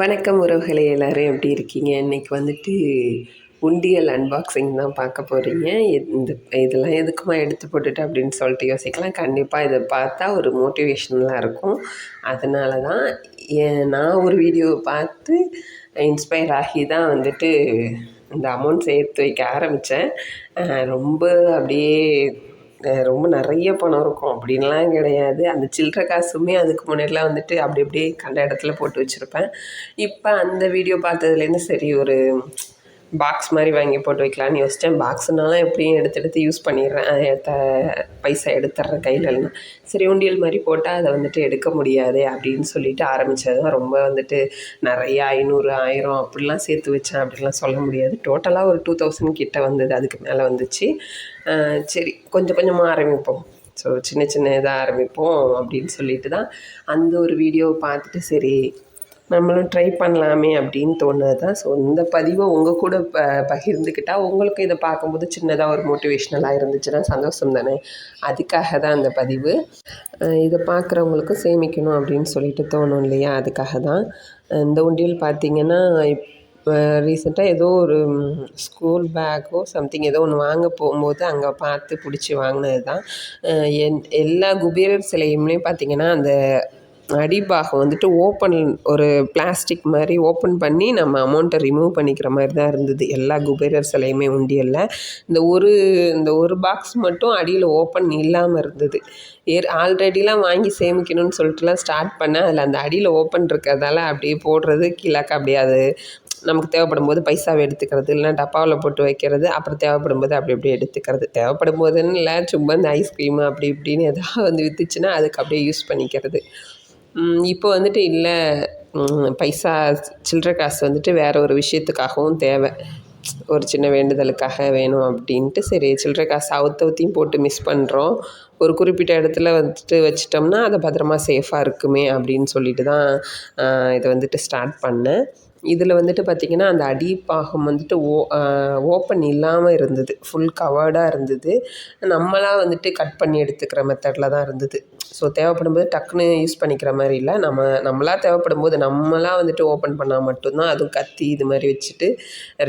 வணக்கம் உறவுகளை எல்லோரும் எப்படி இருக்கீங்க? இன்றைக்கி வந்துட்டு உண்டியல் அன்பாக்சிங் தான் பார்க்க போகிறீங்க இந்த இதெல்லாம் எதுக்குமா எடுத்து போட்டுட்டு அப்படின்னு சொல்லிட்டு யோசிக்கலாம். கண்டிப்பாக இதை பார்த்தா ஒரு மோட்டிவேஷனலாக இருக்கும். அதனால தான் நான் ஒரு வீடியோவை பார்த்து இன்ஸ்பயர் ஆகி தான் வந்துட்டு இந்த அமௌண்ட் சேர்த்து வைக்க ஆரம்பித்தேன் ரொம்ப அப்படியே ரொம்ப நிறைய பணம் இருக்கும். அப்படின்லாம் கிடையாது. அந்த சில்லற காசுமே அதுக்கு முன்னாடிலாம் வந்துட்டு அப்படி அப்படியே கண்ட இடத்துல போட்டு வச்சுருப்பேன். இப்போ அந்த வீடியோ பார்த்ததுலேருந்து சரி ஒரு பாக்ஸ் மாதிரி வாங்கி போட்டு வைக்கலான்னு யோசித்தேன் பாக்ஸுனாலும் எப்படியும் எடுத்து எடுத்து யூஸ் பண்ணிடுறேன். த பைசா எடுத்துட்றேன் கையில் சரி உண்டியல் மாதிரி போட்டால் அதை வந்துட்டு எடுக்க முடியாது அப்படின்னு சொல்லிட்டு ஆரம்பித்தது தான் ரொம்ப வந்துட்டு நிறைய ஐநூறு ஆயிரம் அப்படிலாம் சேர்த்து வச்சேன். அப்படிலாம் சொல்ல முடியாது. டோட்டலாக ஒரு டூ தௌசண்ட் கிட்டே வந்தது. அதுக்கு மேலே வந்துச்சு. சரி கொஞ்சம் கொஞ்சமாக ஆரம்பிப்போம். ஸோ சின்ன சின்ன இதாக ஆரம்பிப்போம் அப்படின்னு சொல்லிட்டு தான் அந்த ஒரு வீடியோவை பார்த்துட்டு சரி நம்மளும் ட்ரை பண்ணலாமே அப்படின்னு தோணுது தான் ஸோ இந்த பதிவை உங்கள் கூட ப பகிர்ந்துக்கிட்டால் உங்களுக்கு இதை பார்க்கும்போது சின்னதாக ஒரு மோட்டிவேஷ்னலாக இருந்துச்சுன்னா சந்தோஷம் தானே? அதுக்காக தான் அந்த பதிவு இதை பார்க்குறவங்களுக்கும் சேமிக்கணும் அப்படின்னு சொல்லிட்டு தோணும் இல்லையா? அதுக்காக தான் இந்த உண்டியல் பார்த்திங்கன்னா இப்போ ரீசெண்டாக ஏதோ ஒரு ஸ்கூல் பேக்கோ சம்திங் ஏதோ ஒன்று வாங்க போகும்போது அங்கே பார்த்து பிடிச்சி வாங்கினது தான் என் எல்லா குபேரர் சிலையுமே பார்த்திங்கன்னா அந்த அடிபாகம் வந்துட்டு ஓப்பன் ஒரு பிளாஸ்டிக் மாதிரி ஓப்பன் பண்ணி நம்ம அமௌண்ட்டை ரிமூவ் பண்ணிக்கிற மாதிரி தான் இருந்தது. எல்லா குபேரர் சிலையுமே உண்டியலில் இந்த ஒரு இந்த ஒரு பாக்ஸ் மட்டும் அடியில் ஓப்பன் இல்லாமல் இருந்தது. ஏர் ஆல்ரெடிலாம் வாங்கி சேமிக்கணும்னு சொல்லிட்டுலாம் ஸ்டார்ட் பண்ணேன் அதில் அந்த அடியில் ஓப்பன் இருக்கிறதால அப்படியே போடுறது கீழாக்க அப்படியே அது நமக்கு தேவைப்படும் போது பைசாவை எடுத்துக்கிறது இல்லைனா டப்பாவில் போட்டு வைக்கிறது அப்புறம் தேவைப்படும் போது அப்படி அப்படியே எடுத்துக்கிறது. தேவைப்படும் போதுன்னு இல்லை சும்மா இந்த ஐஸ்கிரீமு அப்படி இப்படின்னு எதாவது வந்து விற்றுச்சுன்னா அதுக்கு அப்படியே யூஸ் பண்ணிக்கிறது. இப்போ வந்துட்டு இல்லை. பைசா சில்லற காசு வந்துட்டு வேறு ஒரு விஷயத்துக்காகவும் தேவை. ஒரு சின்ன வேண்டுதலுக்காக வேணும் அப்படின்ட்டு சரி சில்லற காசு அவுத்தவுத்தையும் போட்டு மிஸ் பண்ணுறோம் ஒரு குறிப்பிட்ட இடத்துல வந்துட்டு வச்சிட்டோம்னா அதை பத்திரமா சேஃபாக இருக்குமே அப்படின்னு சொல்லிட்டு தான் இதை வந்துட்டு ஸ்டார்ட் பண்ணேன். இதில் வந்துட்டு பார்த்திங்கன்னா அந்த அடிப்பாகம் வந்துட்டு ஓ ஓப்பன் இல்லாமல் இருந்தது. ஃபுல் கவர்டாக இருந்தது. நம்மளாக வந்துட்டு கட் பண்ணி எடுத்துக்கிற மெத்தடில் தான் இருந்தது. ஸோ தேவைப்படும் போது டக்குன்னு யூஸ் பண்ணிக்கிற மாதிரி இல்லை. நம்ம நம்மளாக தேவைப்படும் போது நம்மளாக வந்துட்டு ஓப்பன் பண்ணால் மட்டும்தான் அதுவும் கத்தி இது மாதிரி வச்சுட்டு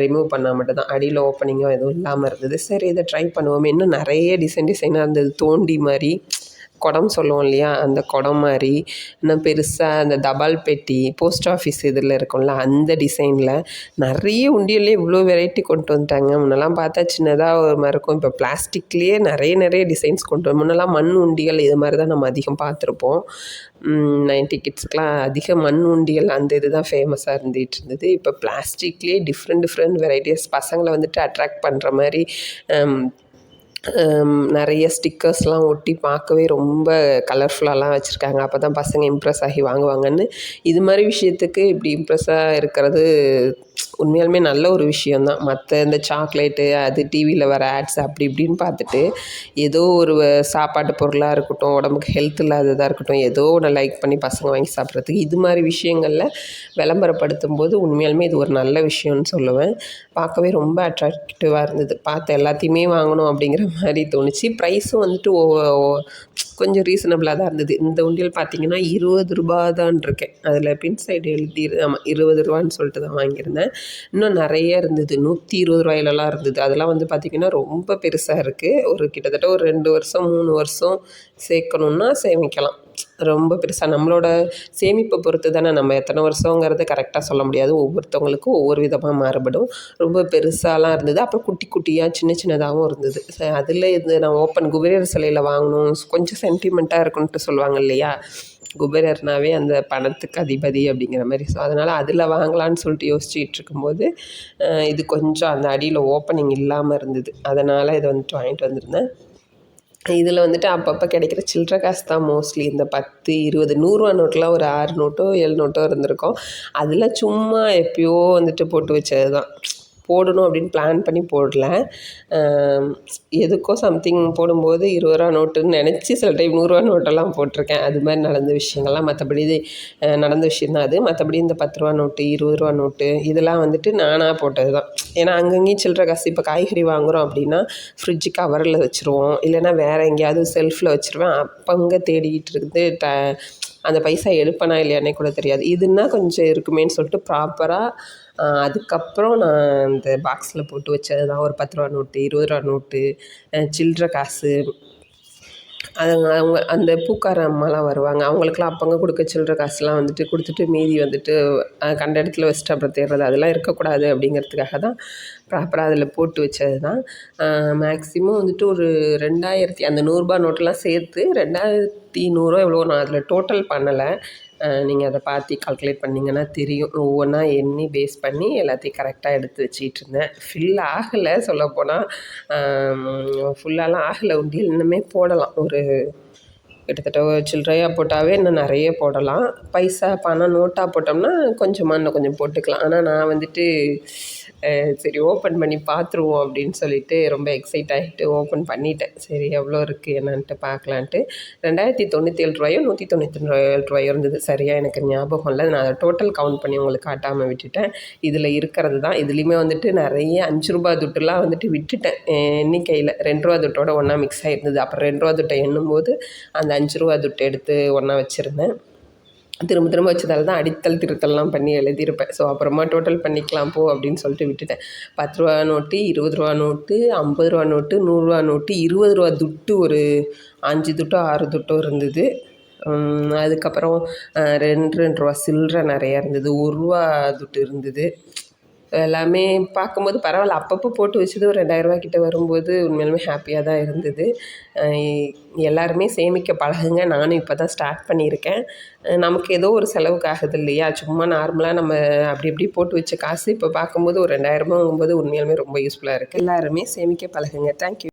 ரிமூவ் பண்ணால் மட்டும்தான். அடியில் ஓப்பனிங்கோ எதுவும் இல்லாமல் இருந்தது. சரி இதை ட்ரை பண்ணுவோம். இன்னும் நிறைய டிசைன் டிசைனாக இருந்தது. தோண்டி மாதிரி. குடம் சொல்லுவோம் இல்லையா? அந்த குடம் மாதிரி இன்னும் பெருசாக அந்த தபால் பெட்டி போஸ்ட் ஆஃபீஸ் இதில் இருக்கும்ல அந்த டிசைனில் நிறைய உண்டியல்லே இவ்வளோ வெரைட்டி கொண்டு வந்துட்டாங்க. முன்னெல்லாம் பார்த்தா சின்னதாக ஒரு மாதிரி இருக்கும். இப்போ பிளாஸ்டிக்லேயே நிறைய நிறைய டிசைன்ஸ் கொண்டு வந்து முன்னெல்லாம் மண் உண்டியல் இது மாதிரி தான் நம்ம அதிகம் பார்த்துருப்போம். நைன்டி கிட்ஸ்க்கெலாம் அதிக மண் உண்டியல் அந்த இது தான் ஃபேமஸாக இருந்துகிட்டு இருந்தது. இப்போ பிளாஸ்டிக்லேயே டிஃப்ரெண்ட் டிஃப்ரெண்ட் வெரைட்டிஸ் பசங்களை வந்துட்டு அட்ராக்ட் பண்ணுற மாதிரி நிறைய ஸ்டிக்கர்ஸ்லாம் ஒட்டி பார்க்கவே ரொம்ப கலர்ஃபுல்லாலாம் வச்சுருக்காங்க. அப்போ தான் பசங்க இம்ப்ரெஸ் ஆகி வாங்குவாங்கன்னு. இது மாதிரி விஷயத்துக்கு இப்படி இம்ப்ரெஸ்ஸாக இருக்கிறது உண்மையாலுமே நல்ல ஒரு விஷயம்தான். மற்ற இந்த சாக்லேட்டு அது டிவியில் வர ஆட்ஸ் அப்படி இப்படின்னு பார்த்துட்டு ஏதோ ஒரு சாப்பாட்டு பொருளாக இருக்கட்டும் உடம்புக்கு ஹெல்த் இல்லாததாக இருக்கட்டும் ஏதோ ஒன்று லைக் பண்ணி பசங்க வாங்கி சாப்பிட்றதுக்கு இது மாதிரி விஷயங்களில் விளம்பரப்படுத்தும் போது உண்மையாலுமே இது ஒரு நல்ல விஷயம்னு சொல்லுவேன். பார்க்கவே ரொம்ப அட்ராக்டிவாக இருந்தது. பார்த்து எல்லாத்தையுமே வாங்கணும் அப்படிங்கிற மாதிரி தோணுச்சு. ப்ரைஸும் வந்துட்டு கொஞ்சம் ரீசனபிளாக தான் இருந்தது. இந்த உண்டியல் பார்த்தீங்கன்னா இருபது ரூபா தான் இருக்கேன் அதில் பின் சைடு எழுதி ஆமாம் இருபது ரூபான்னு சொல்லிட்டு தான் வாங்கியிருந்தேன். இன்னும் நிறைய இருந்தது. நூற்றி இருபது ரூபாயிலலாம் இருந்தது. அதெல்லாம் வந்து பார்த்திங்கன்னா ரொம்ப பெருசாக இருக்குது ஒரு கிட்டத்தட்ட ஒரு ரெண்டு வருஷம் மூணு வருஷம் சேர்க்கணுன்னா சேமிக்கலாம். ரொம்ப பெருசாக நம்மளோட சேமிப்பை பொறுத்து தானே நம்ம எத்தனை வருஷங்கிறது கரெக்டாக சொல்ல முடியாது. ஒவ்வொருத்தவங்களுக்கும் ஒவ்வொரு விதமாக மாறுபடும். ரொம்ப பெருசாலாம் இருந்தது. அப்புறம் குட்டி குட்டியாக சின்ன சின்னதாகவும் இருந்தது. அதில் இது நான் ஓப்பன் குபேரர் சிலையில் வாங்கணும். கொஞ்சம் சென்டிமெண்ட்டாக இருக்குன்ட்டு சொல்லுவாங்க இல்லையா? குபேரர்னாவே அந்த பணத்துக்கு அதிபதி அப்படிங்கிற மாதிரி. ஸோ அதனால் அதில் வாங்கலான்னு சொல்லிட்டு யோசிச்சுட்டு இருக்கும்போது இது கொஞ்சம் அந்த அடியில் ஓப்பனிங் இல்லாமல் இருந்தது. அதனால் இதை வந்துட்டு வாங்கிட்டு வந்திருந்தேன். இதில் வந்துட்டு அப்பப்போ கிடைக்கிற சில்லற காசு தான் மோஸ்ட்லி இந்த பத்து இருபது நூறுரூவா நோட்டெலாம் ஒரு ஆறு நோட்டோ ஏழு நோட்டோ இருந்திருக்கும். அதில் சும்மா எப்போயோ வந்துட்டு போட்டு வச்சது தான். போடணும் அப்படின்னு பிளான் பண்ணி போடல. எதுக்கோ சம்திங் போடும்போது இருபது ரூபா நோட்டுன்னு நினச்சி சில டைம் நூறுரூவா நோட்டெல்லாம் போட்டிருக்கேன். அது மாதிரி நடந்த விஷயங்கள்லாம். மற்றபடி இது நடந்த விஷயந்தான் அது. மற்றபடி இந்த பத்து ரூபா நோட்டு இருபது ரூபா நோட்டு இதெல்லாம் வந்துட்டு நானாக போட்டது தான் ஏன்னா அங்கங்கேயும் சில்லற காசு இப்போ காய்கறி வாங்குகிறோம் அப்படின்னா ஃப்ரிட்ஜு கவரில் வச்சுருவோம். இல்லைன்னா வேறு எங்கேயாவது செல்ஃபில் வச்சுருவேன். அப்போ அங்கே தேடிக்கிட்டு இருந்து ட அந்த பைசா எடுப்பேனா இல்லையானே கூட தெரியாது. இதுன்னா கொஞ்சம் இருக்குமேன்னு சொல்லிட்டு ப்ராப்பராக அதுக்கப்புறம் நான் இந்த பாக்ஸில் போட்டு வச்சது தான். ஒரு பத்து ரூபா நோட்டு இருபது ரூபா நோட்டு சில்லற காசு அதுங்க அவங்க அந்த பூக்கார அம்மாலாம் வருவாங்க. அவங்களுக்குலாம் அப்பங்க கொடுக்க சில்லற காசுலாம் வந்துட்டு கொடுத்துட்டு மீதி வந்துட்டு கண்ட இடத்துல வச்சுட்டு அப்புறம் தேடுறது. அதெல்லாம் இருக்கக்கூடாது அப்படிங்கிறதுக்காக தான் ப்ராப்பராக அதில் போட்டு வச்சது தான். மேக்ஸிமம் வந்துட்டு ஒரு ரெண்டாயிரத்தி அந்த நூறுரூபா நோட்டெல்லாம் சேர்த்து ரெண்டாயிரத்தி நூறுரூவா எவ்வளோ நான் அதில் டோட்டல் பண்ணலை. நீங்கள் அதை பார்த்து கால்குலேட் பண்ணிங்கன்னா தெரியும். ஒவ்வொன்றா எண்ணி பேஸ் பண்ணி எல்லாத்தையும் கரெக்டாக எடுத்து வச்சிட்டு இருந்தேன் ஃபில் ஆகலை சொல்லப்போனால் ஃபுல்லாலாம் ஆகலை. உண்டியல் இன்னுமே போடலாம். ஒரு கிட்டத்தட்ட ஒரு சில்லறையாக போட்டாவே இன்னும் நிறைய போடலாம். பைசா பணம் நோட்டாக போட்டோம்னா கொஞ்சமாக இன்னும் கொஞ்சம் போட்டுக்கலாம். ஆனால் நான் வந்துட்டு சரி ஓப்பன் பண்ணி பார்த்துருவோம் அப்படின்னு சொல்லிட்டு ரொம்ப எக்ஸைட் ஆகிட்டு ஓப்பன் பண்ணிட்டேன். சரி எவ்வளோ இருக்குது என்னன்ட்டு பார்க்கலான்ட்டு ரெண்டாயிரத்தி தொண்ணூற்றி ஏழு ரூபாயோ நூற்றி தொண்ணூற்றி ஏழு ரூபாயோ இருந்தது. சரியாக எனக்கு ஞாபகம் இல்லை. நான் அதை டோட்டல் கவுண்ட் பண்ணி உங்களுக்கு காட்டாமல் விட்டுட்டேன். இதில் இருக்கிறது தான். இதுலேயுமே வந்துட்டு நிறைய அஞ்சு ரூபா துட்டுலாம் வந்துட்டு விட்டுட்டேன். எண்ணிக்கையில். ரெண்டு ரூபா துட்டோட ஒன்றா மிக்ஸ் ஆகிருந்தது அப்புறம் ரெண்டு ரூபா துட்டை எண்ணும்போது அந்த அஞ்சு ரூபா துட்டு எடுத்து ஒன்றா வச்சுருந்தேன். திரும்ப திரும்ப வச்சதால தான் அடித்தல் திருத்தல்லாம் பண்ணி எழுதியிருப்பேன். ஸோ அப்புறமா டோட்டல் பண்ணிக்கலாம் போ அப்படின்னு சொல்லிட்டு விட்டுட்டேன். பத்து ரூபா நோட்டு இருபது ரூபா நோட்டு ஐம்பது ரூபா நோட்டு நூறுரூவா நோட்டு இருபது ரூபா துட்டு ஒரு அஞ்சு துட்டோ ஆறு துட்டோ இருந்தது. அதுக்கப்புறம் ரெண்டு ரெண்டு ரூபா சில்லற நிறையா இருந்தது. ஒரு ரூபா துட்டு இருந்தது. எல்லாமே பார்க்கும்போது பரவாயில்ல. அப்பப்போ போட்டு வச்சது ஒரு ரெண்டாயிரரூவா கிட்ட வரும்போது உண்மையாலுமே ஹாப்பியாக தான் இருந்தது. எல்லாருமே சேமிக்க பழகுங்க. நானும் இப்போ தான் ஸ்டார்ட் பண்ணியிருக்கேன். நமக்கு ஏதோ ஒரு செலவுக்கு ஆகுது இல்லையா? சும்மா நார்மலாக நம்ம அப்படி இப்படி போட்டு வச்ச காசு இப்போ பார்க்கும்போது ஒரு ரெண்டாயிரமாகும்போது உண்மையாலுமே ரொம்ப யூஸ்ஃபுல்லாக இருக்குது எல்லாருமே சேமிக்க பழகுங்க. தேங்க்யூ